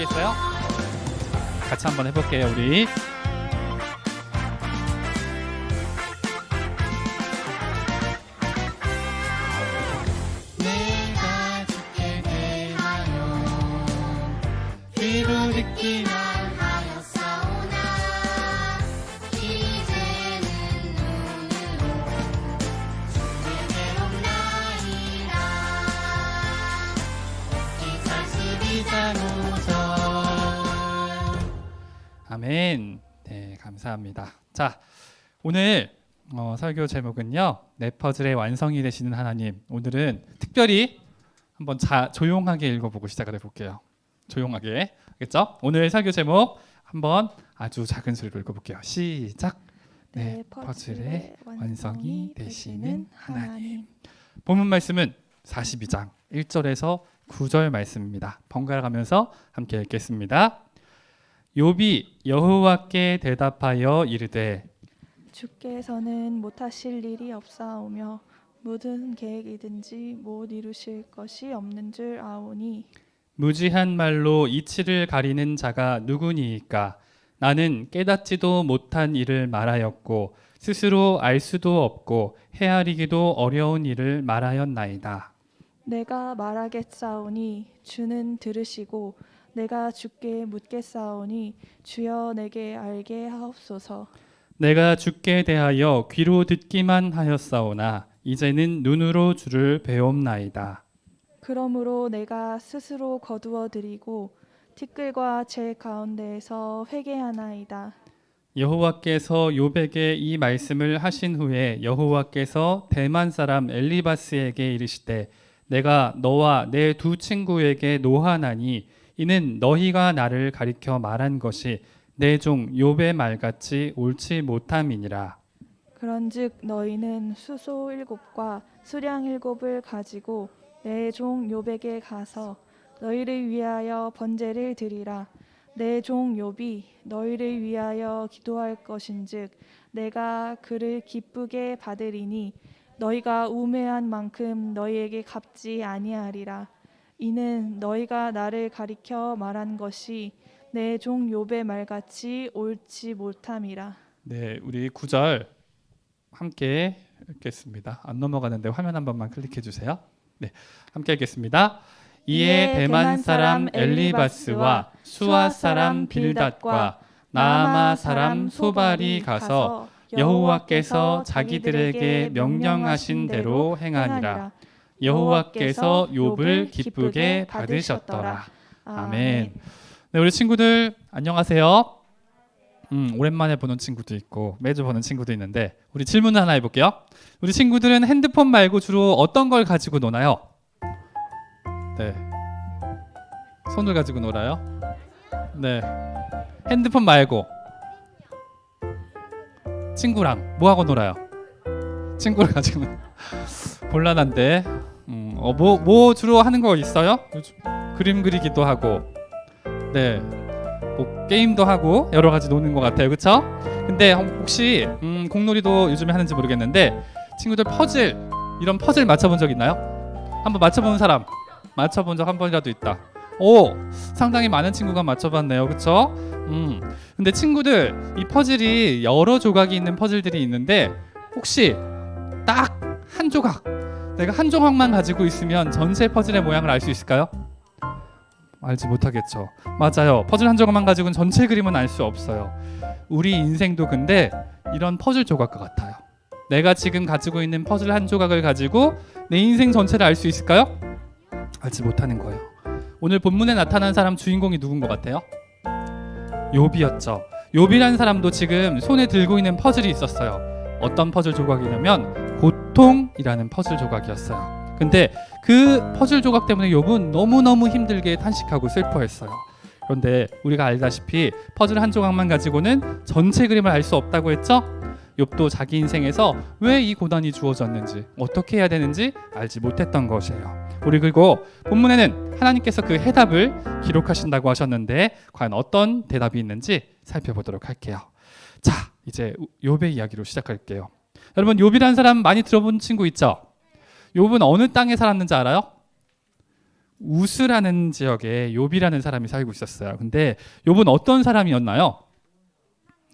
아시겠어요? 같이 한번 해볼게요, 우리. 아멘. 네, 감사합니다. 자, 오늘 어, 설교 제목은요. 내 퍼즐의 완성이 되시는 하나님. 오늘은 특별히 한번 자, 조용하게 읽어보고 시작을 해볼게요. 조용하게, 알겠죠? 오늘 설교 제목 한번 아주 작은 소리로 읽어볼게요. 시작. 내 퍼즐의 완성이 되시는 하나님. 본문 말씀은 42장 1절에서 9절 말씀입니다. 번갈아 가면서 함께 읽겠습니다. 욥이 여호와께 대답하여 이르되 주께서는 못하실 일이 없사오며 모든 계획이든지 못 이루실 것이 없는 줄 아오니 무지한 말로 이치를 가리는 자가 누구니이까 나는 깨닫지도 못한 일을 말하였고 스스로 알 수도 없고 헤아리기도 어려운 일을 말하였나이다. 내가 말하겠사오니 주는 들으시고 내가 주께 묻겠사오니 주여 내게 알게 하옵소서 내가 주께 대하여 귀로 듣기만 하였사오나 이제는 눈으로 주를 배옵나이다. 그러므로 내가 스스로 거두어 드리고 티끌과 제 가운데에서 회개하나이다 여호와께서 욥에게 이 말씀을 하신 후에 여호와께서 대만 사람 엘리바스에게 이르시되 내가 너와 내 두 친구에게 노하나니 이는 너희가 나를 가리켜 말한 것이 내 종 욥의 말같이 옳지 못함이니라. 그런즉 너희는 수소 일곱과 수량 일곱을 가지고 내 종 욥에게 가서 너희를 위하여 번제를 드리라. 내 종 욥이 너희를 위하여 기도할 것인즉 내가 그를 기쁘게 받으리니 너희가 우매한 만큼 너희에게 갚지 아니하리라 이는 너희가 나를 가리켜 말한 것이 내 종 욥의 말같이 옳지 못함이라. 네 우리 구절 함께 읽겠습니다. 안 넘어가는데 화면 한 번만 클릭해 주세요. 네 함께 읽겠습니다. 이에 대만 사람 엘리바스와 수아 사람 빌닷과 나아마 사람 소발이 가서 여호와께서 자기들에게 명령하신 대로 행하니라. 여호와께서 욥을 기쁘게 받으셨더라. 아멘. 네, 우리 친구들 안녕하세요. 음, 오랜만에 보는 친구도 있고 매주 보는 친구도 있는데 우리 질문 하나 해볼게요. 우리 친구들은 핸드폰 말고 주로 어떤 걸 가지고 노나요? 네, 손을 가지고 놀아요. 네, 핸드폰 말고 친구랑 뭐 하고 놀아요? 친구를 가지고 놀- 곤란한데, 음, 어, 뭐, 뭐 주로 하는 거 있어요? 요즘 그림 그리기도 하고, 네, 뭐 게임도 하고 여러 가지 노는 것 같아요, 그렇죠? 근데 혹시 음, 공놀이도 요즘에 하는지 모르겠는데 친구들 퍼즐 이런 퍼즐 맞춰본 적 있나요? 한번 맞춰본 사람 맞춰본 적 한 번이라도 있다. 오 상당히 많은 친구가 맞춰봤네요, 그렇죠? 음 근데 친구들 이 퍼즐이 여러 조각이 있는 퍼즐들이 있는데 혹시 딱 한 조각 내가 한 조각만 가지고 있으면 전체 퍼즐의 모양을 알 수 있을까요? 알지 못하겠죠. 맞아요. 퍼즐 한 조각만 가지고는 전체 그림은 알 수 없어요. 우리 인생도 근데 이런 퍼즐 조각과 같아요. 내가 지금 가지고 있는 퍼즐 한 조각을 가지고 내 인생 전체를 알 수 있을까요? 알지 못하는 거예요. 오늘 본문에 나타난 사람 주인공이 누군 것 같아요? 욥이었죠. 욥이라는 사람도 지금 손에 들고 있는 퍼즐이 있었어요. 어떤 퍼즐 조각이냐면 이라는 퍼즐 조각이었어요. 근데 그 퍼즐 조각 때문에 욥은 너무너무 힘들게 탄식하고 슬퍼했어요. 그런데 우리가 알다시피 퍼즐 한 조각만 가지고는 전체 그림을 알 수 없다고 했죠? 욥도 자기 인생에서 왜 이 고난이 주어졌는지 어떻게 해야 되는지 알지 못했던 것이에요. 우리 그리고 본문에는 하나님께서 그 해답을 기록하신다고 하셨는데 과연 어떤 대답이 있는지 살펴보도록 할게요. 자, 이제 욥의 이야기로 시작할게요. 여러분 욥이라는 사람 많이 들어본 친구 있죠? 욥은 어느 땅에 살았는지 알아요? 우스라는 지역에 욥이라는 사람이 살고 있었어요. 근데 욥은 어떤 사람이었나요?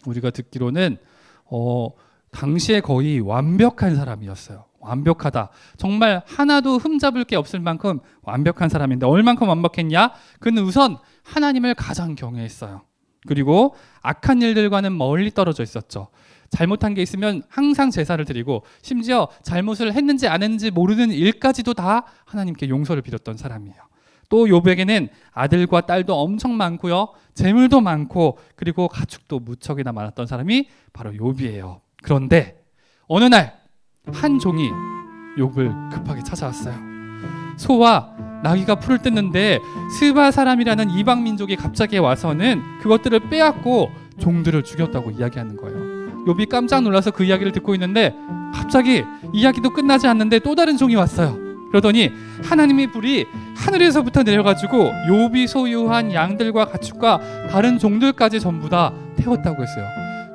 우리가 듣기로는 어, 당시에 거의 완벽한 사람이었어요. 완벽하다. 정말 하나도 흠잡을 게 없을 만큼 완벽한 사람인데 얼만큼 완벽했냐? 그는 우선 하나님을 가장 경외했어요. 그리고 악한 일들과는 멀리 떨어져 있었죠. 잘못한 게 있으면 항상 제사를 드리고 심지어 잘못을 했는지 안 했는지 모르는 일까지도 다 하나님께 용서를 빌었던 사람이에요. 또 요백에는 아들과 딸도 엄청 많고요. 재물도 많고 그리고 가축도 무척이나 많았던 사람이 바로 욥이에요. 그런데 어느 날 한 종이 욥을 급하게 찾아왔어요. 소와 나귀가 풀을 뜯는데 스바 사람이라는 이방 민족이 갑자기 와서는 그것들을 빼앗고 종들을 죽였다고 이야기하는 거예요. 욥이 깜짝 놀라서 그 이야기를 듣고 있는데 갑자기 이야기도 끝나지 않는데 또 다른 종이 왔어요. 그러더니 하나님의 불이 하늘에서부터 내려가지고 욥이 소유한 양들과 가축과 다른 종들까지 전부 다 태웠다고 했어요.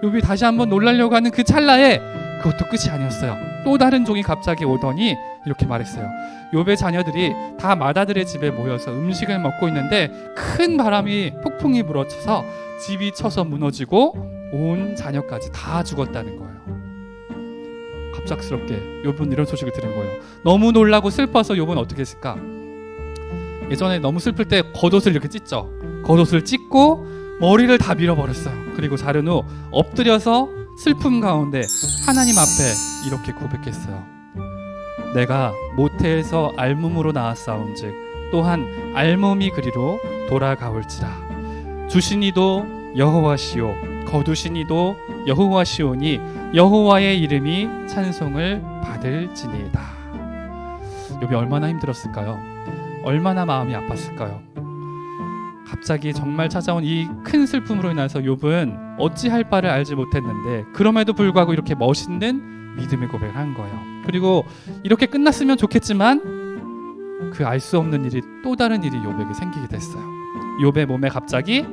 욥이 다시 한번 놀라려고 하는 그 찰나에 그것도 끝이 아니었어요. 또 다른 종이 갑자기 오더니 이렇게 말했어요. 욥의 자녀들이 다 마다들의 집에 모여서 음식을 먹고 있는데 큰 바람이 폭풍이 불어쳐서 집이 쳐서 무너지고 온 자녀까지 다 죽었다는 거예요. 갑작스럽게 욥은 이런 소식을 들은 거예요. 너무 놀라고 슬퍼서 욥은 어떻게 했을까? 예전에 너무 슬플 때 겉옷을 이렇게 찢죠. 겉옷을 찢고 머리를 다 밀어버렸어요. 그리고 자른 후 엎드려서 슬픔 가운데 하나님 앞에 이렇게 고백했어요. 내가 모태에서 알몸으로 나왔사온즉 또한 알몸이 그리로 돌아가올지라 주시니도 여호와시오 거두시니도 여호와시오니 여호와의 이름이 찬송을 받을지니이다. 욥이 얼마나 힘들었을까요? 얼마나 마음이 아팠을까요? 갑자기 정말 찾아온 이 큰 슬픔으로 인해서 욥은 어찌할 바를 알지 못했는데 그럼에도 불구하고 이렇게 멋있는 믿음의 고백을 한 거예요. 그리고 이렇게 끝났으면 좋겠지만 그 알 수 없는 일이 또 다른 일이 욥에게 생기게 됐어요. 욥의 몸에 갑자기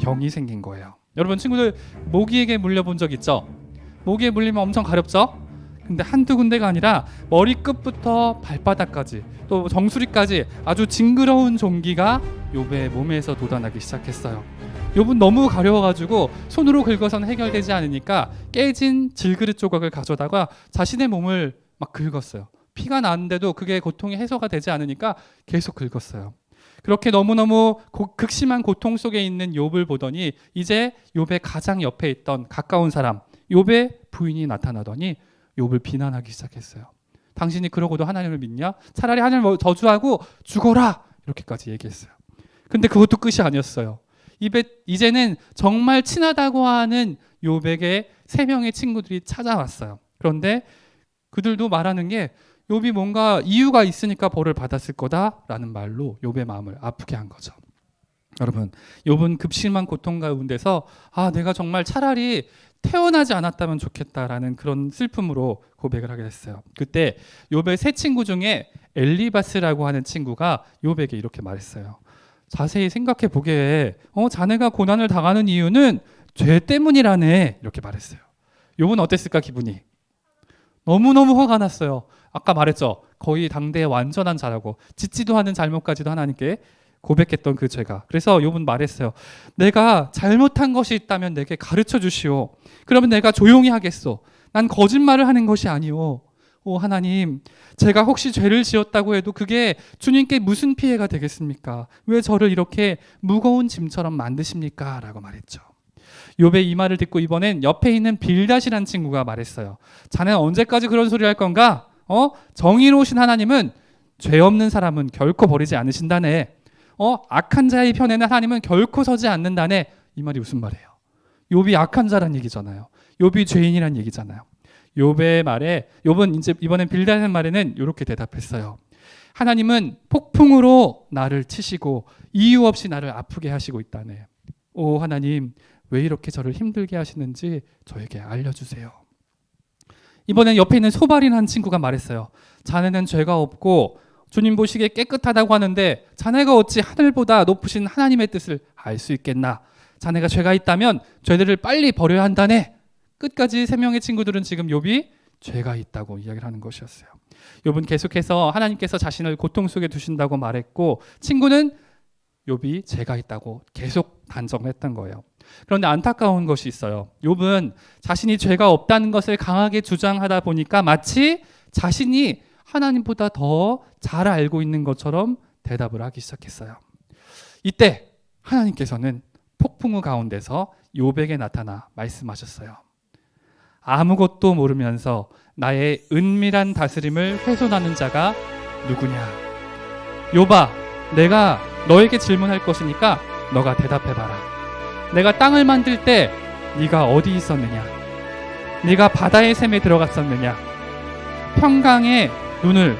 병이 생긴 거예요. 여러분 친구들 모기에게 물려본 적 있죠? 모기에 물리면 엄청 가렵죠? 근데 한두 군데가 아니라 머리끝부터 발바닥까지 또 정수리까지 아주 징그러운 종기가 욥의 몸에서 돋아나기 시작했어요. 욥은 너무 가려워가지고 손으로 긁어서는 해결되지 않으니까 깨진 질그릇 조각을 가져다가 자신의 몸을 막 긁었어요. 피가 나는데도 그게 고통이 해소가 되지 않으니까 계속 긁었어요. 그렇게 너무너무 고- 극심한 고통 속에 있는 욥을 보더니 이제 욥의 가장 옆에 있던 가까운 사람 욥의 부인이 나타나더니 욥을 비난하기 시작했어요. 당신이 그러고도 하나님을 믿냐? 차라리 하나님을 저주하고 죽어라 이렇게까지 얘기했어요. 근데 그것도 끝이 아니었어요. 이제는 정말 친하다고 하는 욥에게 세 명의 친구들이 찾아왔어요. 그런데 그들도 말하는 게 욥이 뭔가 이유가 있으니까 벌을 받았을 거다라는 말로 욥의 마음을 아프게 한 거죠. 여러분, 욥은 급심한 고통 가운데서 아, 내가 정말 차라리 태어나지 않았다면 좋겠다라는 그런 슬픔으로 고백을 하게 됐어요. 그때 욥의 세 친구 중에 엘리바스라고 하는 친구가 욥에게 이렇게 말했어요. 자세히 생각해 보게 어 자네가 고난을 당하는 이유는 죄 때문이라네 이렇게 말했어요. 욥은 어땠을까 기분이? 너무 너무 화가 났어요. 아까 말했죠. 거의 당대의 완전한 자라고 짓지도 않은 잘못까지도 하나님께 고백했던 그 죄가. 그래서 욥은 말했어요. 내가 잘못한 것이 있다면 내게 가르쳐 주시오. 그러면 내가 조용히 하겠소. 난 거짓말을 하는 것이 아니오. 오 하나님, 제가 혹시 죄를 지었다고 해도 그게 주님께 무슨 피해가 되겠습니까? 왜 저를 이렇게 무거운 짐처럼 만드십니까? 라고 말했죠. 욥의 이 말을 듣고 이번엔 옆에 있는 빌닷이라는 친구가 말했어요. 자네는 언제까지 그런 소리 할 건가? 어? 정의로우신 하나님은 죄 없는 사람은 결코 버리지 않으신다네. 어? 악한 자의 편에는 하나님은 결코 서지 않는다네. 이 말이 무슨 말이에요? 욥이 악한 자란 얘기잖아요. 욥이 죄인이란 얘기잖아요. 욥의 말에 욥은 이제 이번엔 빌닷의 말에는 이렇게 대답했어요. 하나님은 폭풍으로 나를 치시고 이유 없이 나를 아프게 하시고 있다네. 오 하나님 왜 이렇게 저를 힘들게 하시는지 저에게 알려주세요. 이번엔 옆에 있는 소발이라는 친구가 말했어요. 자네는 죄가 없고 주님 보시기에 깨끗하다고 하는데 자네가 어찌 하늘보다 높으신 하나님의 뜻을 알 수 있겠나? 자네가 죄가 있다면 죄들을 빨리 버려야 한다네. 끝까지 세 명의 친구들은 지금 욥이 죄가 있다고 이야기를 하는 것이었어요. 욥은 계속해서 하나님께서 자신을 고통 속에 두신다고 말했고 친구는 욥이 죄가 있다고 계속 단정했던 거예요. 그런데 안타까운 것이 있어요. 욥은 자신이 죄가 없다는 것을 강하게 주장하다 보니까 마치 자신이 하나님보다 더 잘 알고 있는 것처럼 대답을 하기 시작했어요. 이때 하나님께서는 폭풍우 가운데서 욥에게 나타나 말씀하셨어요. 아무것도 모르면서 나의 은밀한 다스림을 훼손하는 자가 누구냐? 욥아, 내가 너에게 질문할 것이니까 너가 대답해 봐라. 내가 땅을 만들 때 네가 어디 있었느냐? 네가 바다의 샘에 들어갔었느냐? 평강의 눈을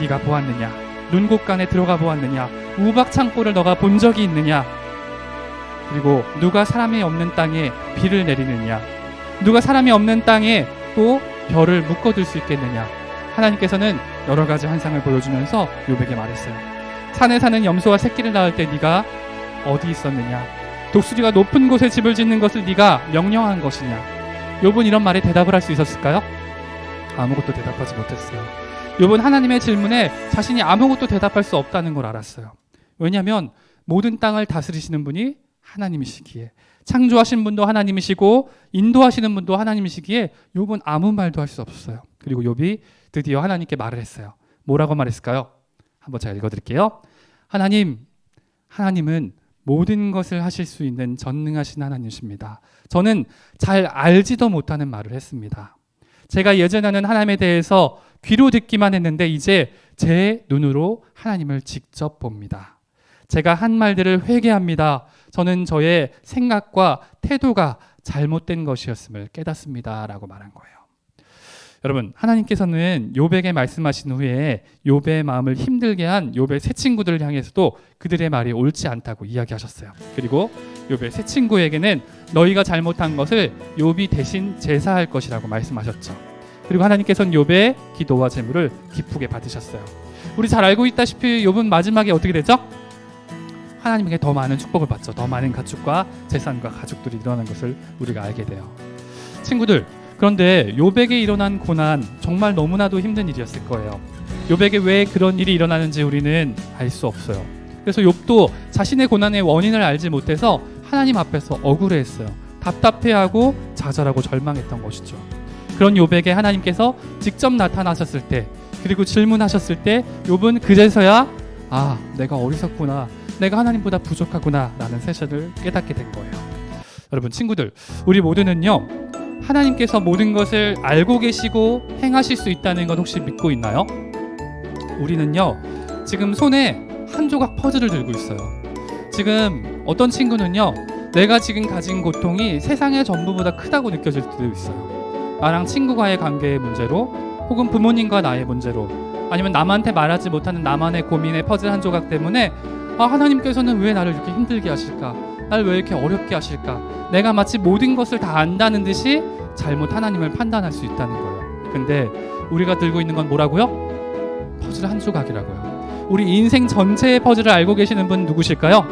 네가 보았느냐? 눈곳간에 들어가 보았느냐? 우박 창고를 너가 본 적이 있느냐? 그리고 누가 사람이 없는 땅에 비를 내리느냐? 누가 사람이 없는 땅에 또 별을 묶어둘 수 있겠느냐? 하나님께서는 여러 가지 환상을 보여주면서 욥에게 말했어요. 산에 사는 염소와 새끼를 낳을 때 네가 어디 있었느냐? 독수리가 높은 곳에 집을 짓는 것을 네가 명령한 것이냐? 욥은 이런 말에 대답을 할 수 있었을까요? 아무것도 대답하지 못했어요. 욥은 하나님의 질문에 자신이 아무것도 대답할 수 없다는 걸 알았어요. 왜냐하면 모든 땅을 다스리시는 분이 하나님이시기에 창조하신 분도 하나님이시고 인도하시는 분도 하나님이시기에 욥은 아무 말도 할 수 없어요. 그리고 욥이 드디어 하나님께 말을 했어요. 뭐라고 말했을까요? 한번 제가 읽어드릴게요. 하나님, 하나님은 모든 것을 하실 수 있는 전능하신 하나님이십니다. 저는 잘 알지도 못하는 말을 했습니다. 제가 예전에는 하나님에 대해서 귀로 듣기만 했는데 이제 제 눈으로 하나님을 직접 봅니다. 제가 한 말들을 회개합니다. 저는 저의 생각과 태도가 잘못된 것이었음을 깨닫습니다 라고 말한 거예요. 여러분, 하나님께서는 욥에게 말씀하신 후에 욥의 마음을 힘들게 한 욥의 새 친구들을 향해서도 그들의 말이 옳지 않다고 이야기하셨어요. 그리고 욥의 새 친구에게는 너희가 잘못한 것을 욥이 대신 제사할 것이라고 말씀하셨죠. 그리고 하나님께서는 욥의 기도와 제물을 기쁘게 받으셨어요. 우리 잘 알고 있다시피 욥은 마지막에 어떻게 되죠? 하나님에게 더 많은 축복을 받죠. 더 많은 가축과 재산과 가족들이 일어난 것을 우리가 알게 돼요. 친구들, 그런데 욥에게 일어난 고난 정말 너무나도 힘든 일이었을 거예요. 욥에게 왜 그런 일이 일어나는지 우리는 알 수 없어요. 그래서 욥도 자신의 고난의 원인을 알지 못해서 하나님 앞에서 억울해했어요. 답답해하고 좌절하고 절망했던 것이죠. 그런 욥에게 하나님께서 직접 나타나셨을 때 그리고 질문하셨을 때 욥은 그제서야 아 내가 어리석구나 내가 하나님보다 부족하구나라는 사실을 깨닫게 된 거예요. 여러분 친구들 우리 모두는요 하나님께서 모든 것을 알고 계시고 행하실 수 있다는 것 혹시 믿고 있나요? 우리는요 지금 손에 한 조각 퍼즐을 들고 있어요. 지금 어떤 친구는요 내가 지금 가진 고통이 세상의 전부보다 크다고 느껴질 때도 있어요. 나랑 친구와의 관계의 문제로 혹은 부모님과 나의 문제로 아니면 남한테 말하지 못하는 나만의 고민의 퍼즐 한 조각 때문에 아 하나님께서는 왜 나를 이렇게 힘들게 하실까? 날 왜 이렇게 어렵게 하실까? 내가 마치 모든 것을 다 안다는 듯이 잘못 하나님을 판단할 수 있다는 거예요. 근데 우리가 들고 있는 건 뭐라고요? 퍼즐 한 조각이라고요. 우리 인생 전체의 퍼즐을 알고 계시는 분 누구실까요?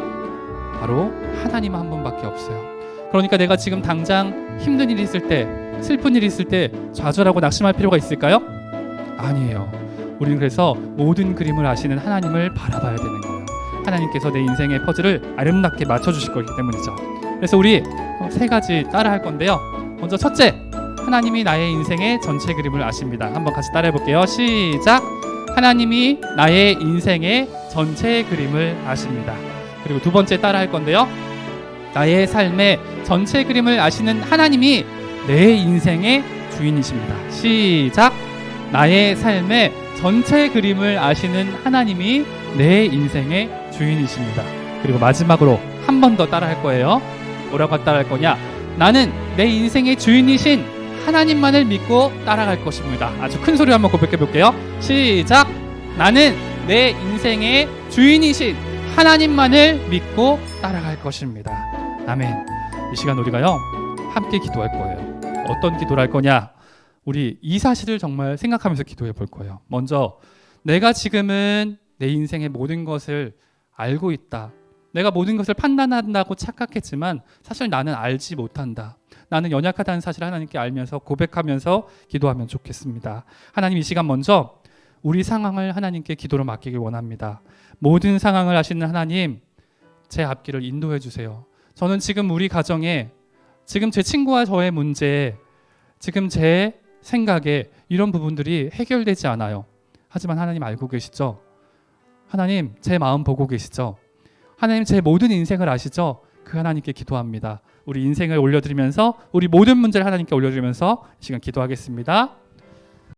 바로 하나님 한 분밖에 없어요. 그러니까 내가 지금 당장 힘든 일이 있을 때, 슬픈 일이 있을 때 좌절하고 낙심할 필요가 있을까요? 아니에요. 우리는 그래서 모든 그림을 아시는 하나님을 바라봐야 되는 거예요. 하나님께서 내 인생의 퍼즐을 아름답게 맞춰주실 거기 때문이죠. 그래서 우리 세 가지 따라 할 건데요. 먼저 첫째, 하나님이 나의 인생의 전체 그림을 아십니다. 한번 같이 따라 해 볼게요. 시작. 하나님이 나의 인생의 전체 그림을 아십니다. 그리고 두 번째 따라 할 건데요. 나의 삶의 전체 그림을 아시는 하나님이 내 인생의 주인이십니다. 시작. 나의 삶의 전체 그림을 아시는 하나님이 내 인생의 주인이십니다. 그리고 마지막으로 한 번 더 따라 할 거예요. 뭐라고 따라 할 거냐? 나는 내 인생의 주인이신 하나님만을 믿고 따라갈 것입니다. 아주 큰 소리로 한번 고백해 볼게요. 시작. 나는 내 인생의 주인이신 하나님만을 믿고 따라갈 것입니다. 아멘. 이 시간 우리가요 함께 기도할 거예요. 어떤 기도를 할 거냐? 우리 이 사실을 정말 생각하면서 기도해 볼 거예요. 먼저 내가 지금은 내 인생의 모든 것을 알고 있다. 내가 모든 것을 판단한다고 착각했지만 사실 나는 알지 못한다. 나는 연약하다는 사실을 하나님께 알면서 고백하면서 기도하면 좋겠습니다. 하나님 이 시간 먼저 우리 상황을 하나님께 기도로 맡기길 원합니다. 모든 상황을 아시는 하나님, 제 앞길을 인도해 주세요. 저는 지금 우리 가정에 지금 제 친구와 저의 문제, 지금 제 생각에 이런 부분들이 해결되지 않아요. 하지만 하나님 알고 계시죠? 하나님 제 마음 보고 계시죠? 하나님 제 모든 인생을 아시죠? 그 하나님께 기도합니다. 우리 인생을 올려드리면서 우리 모든 문제를 하나님께 올려드리면서 이 시간 기도하겠습니다.